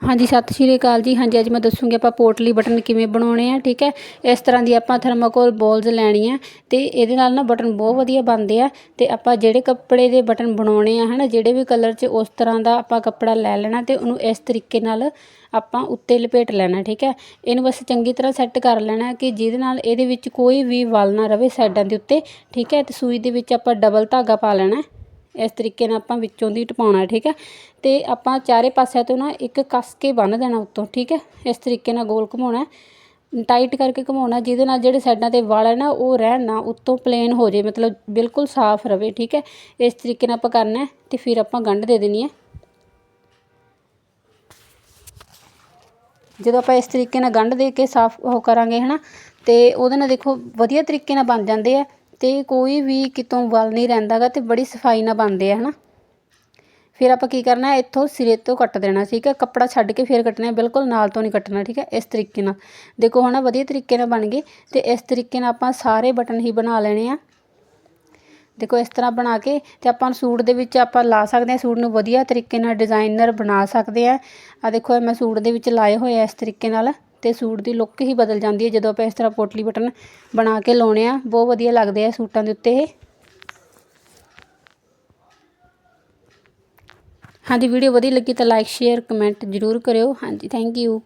ਹਾਂਜੀ, ਸਤਿ ਸ਼੍ਰੀ ਅਕਾਲ ਜੀ। ਹਾਂਜੀ, ਅੱਜ ਮੈਂ ਦੱਸੂਗੀ ਆਪਾਂ ਪੋਟਲੀ ਬਟਨ ਕਿਵੇਂ ਬਣਾਉਣੇ ਆ, ਠੀਕ ਹੈ? ਇਸ ਤਰ੍ਹਾਂ ਦੀ ਆਪਾਂ ਥਰਮਾਕੋਲ ਬੋਲਸ ਲੈਣੀ ਆ ਤੇ ਇਹਦੇ ਨਾਲ ਨਾ ਬਟਨ ਬਹੁਤ ਵਧੀਆ ਬਣਦੇ ਆ ਤੇ ਆਪਾਂ ਜਿਹੜੇ ਕੱਪੜੇ ਦੇ ਬਟਨ ਬਣਾਉਣੇ ਆ, ਹਨਾ, ਜਿਹੜੇ ਵੀ ਕਲਰ 'ਚ ਉਸ ਤਰ੍ਹਾਂ ਦਾ ਆਪਾਂ ਕੱਪੜਾ ਲੈ ਲੈਣਾ ਤੇ ਉਹਨੂੰ ਇਸ ਤਰੀਕੇ ਨਾਲ ਆਪਾਂ ਉੱਤੇ ਲਪੇਟ ਲੈਣਾ, ਠੀਕ ਹੈ? ਇਹਨੂੰ ਬਸ ਚੰਗੀ ਤਰ੍ਹਾਂ ਸੈੱਟ ਕਰ ਲੈਣਾ ਕਿ ਜਿਹਦੇ ਨਾਲ ਇਹਦੇ ਵਿੱਚ ਕੋਈ ਵੀ ਵਲ ਨਾ ਰਵੇ ਸਾਈਡਾਂ ਦੇ ਉੱਤੇ, ਠੀਕ ਹੈ? ਤੇ ਸੂਈ ਦੇ ਵਿੱਚ ਆਪਾਂ ਡਬਲ ਧਾਗਾ ਪਾ ਲੈਣਾ। ਇਸ ਤਰੀਕੇ ਨਾਲ ਆਪਾਂ ਵਿੱਚੋਂ ਦੀ ਟਪਾਉਣਾ, ਠੀਕ ਹੈ? ਤੇ ਆਪਾਂ ਚਾਰੇ ਪਾਸਿਆਂ ਤੋਂ ਨਾ ਇੱਕ ਕੱਸ ਕੇ ਬੰਨ ਦੇਣਾ ਉੱਤੋਂ, ਠੀਕ ਹੈ? ਇਸ ਤਰੀਕੇ ਨਾਲ ਗੋਲ ਘੁਮਾਉਣਾ ਟਾਈਟ ਕਰਕੇ ਘੁਮਾਉਣਾ, ਜਿਹਦੇ ਨਾਲ ਜਿਹੜੇ ਸਾਈਡਾਂ ਤੇ ਵਾਲ ਹੈ ਨਾ, ਉਹ ਰਹਿਣ ਨਾ, ਉੱਤੋਂ ਪਲੇਨ ਹੋ ਜੇ ਮਤਲਬ ਬਿਲਕੁਲ ਸਾਫ਼ ਰਵੇ, ਠੀਕ ਹੈ? ਇਸ ਤਰੀਕੇ ਨਾਲ ਆਪਾਂ ਕਰਨਾ ਹੈ ਤੇ ਫਿਰ ਆਪਾਂ ਗੰਢ ਦੇ ਦੇਣੀ ਹੈ। ਜਦੋਂ ਆਪਾਂ ਇਸ ਤਰੀਕੇ ਨਾਲ ਗੰਢ ਦੇ ਕੇ ਸਾਫ਼ ਉਹ ਕਰਾਂਗੇ, ਹਨਾ? ਤੇ ਉਹਦੇ ਨਾਲ ਦੇਖੋ, ਵਧੀਆ ਤਰੀਕੇ ਨਾਲ ਬਣ ਜਾਂਦੇ ਆ ਤੇ ਕੋਈ ਵੀ ਕਿਤੋਂ ਵਲ ਨਹੀਂ ਰਹਿੰਦਾਗਾ ਤੇ ਬੜੀ ਸਫ਼ਾਈ ਨਾਲ ਬਣਦੇ ਆ, ਹਨਾ? ਫਿਰ ਆਪਾਂ ਕੀ ਕਰਨਾ ਹੈ ਇੱਥੋਂ ਸਿਰੇ ਤੋਂ ਕੱਟ ਦੇਣਾ, ਠੀਕ ਹੈ ਕੱਪੜਾ ਛੱਡ ਕੇ ਫਿਰ ਕੱਟਣਾ, ਬਿਲਕੁਲ ਨਾਲ ਤੋਂ ਨਹੀਂ ਕੱਟਣਾ, ਠੀਕ ਹੈ ਇਸ ਤਰੀਕੇ ਨਾਲ। ਦੇਖੋ, ਹਨਾ, ਵਧੀਆ ਤਰੀਕੇ ਨਾਲ ਬਣ ਗਏ ਤੇ ਇਸ ਤਰੀਕੇ ਨਾਲ ਆਪਾਂ ਸਾਰੇ ਬਟਨ ਹੀ ਬਣਾ ਲੈਣੇ ਆ। ਦੇਖੋ, ਇਸ ਤਰ੍ਹਾਂ ਬਣਾ ਕੇ ਤੇ ਆਪਾਂ ਸੂਟ ਦੇ ਵਿੱਚ ਆਪਾਂ ਲਾ ਸਕਦੇ ਹਾਂ ਸੂਟ ਨੂੰ ਵਧੀਆ ਤਰੀਕੇ ਨਾਲ ਡਿਜ਼ਾਈਨਰ ਬਣਾ ਸਕਦੇ ਆ। ਆ ਦੇਖੋ ਮੈਂ ਸੂਟ ਦੇ ਵਿੱਚ ਲਾਏ ਹੋਏ ਆ ਇਸ ਤਰੀਕੇ ਨਾਲ। ਅਤੇ ਸੂਟ ਦੀ ਲੁੱਕ ਹੀ ਬਦਲ ਜਾਂਦੀ ਹੈ ਜਦੋਂ ਆਪਾਂ ਇਸ ਤਰ੍ਹਾਂ ਪੋਟਲੀ ਬਟਨ ਬਣਾ ਕੇ ਲਾਉਣੇ ਆ। ਬਹੁਤ ਵਧੀਆ ਲੱਗਦੇ ਆ ਸੂਟਾਂ ਦੇ ਉੱਤੇ ਇਹ। ਹਾਂਜੀ ਵੀਡੀਓ ਵਧੀਆ ਲੱਗੀ ਤਾਂ ਲਾਈਕ ਸ਼ੇਅਰ ਕਮੈਂਟ ਜ਼ਰੂਰ ਕਰਿਓ। ਹਾਂਜੀ ਥੈਂਕ ਯੂ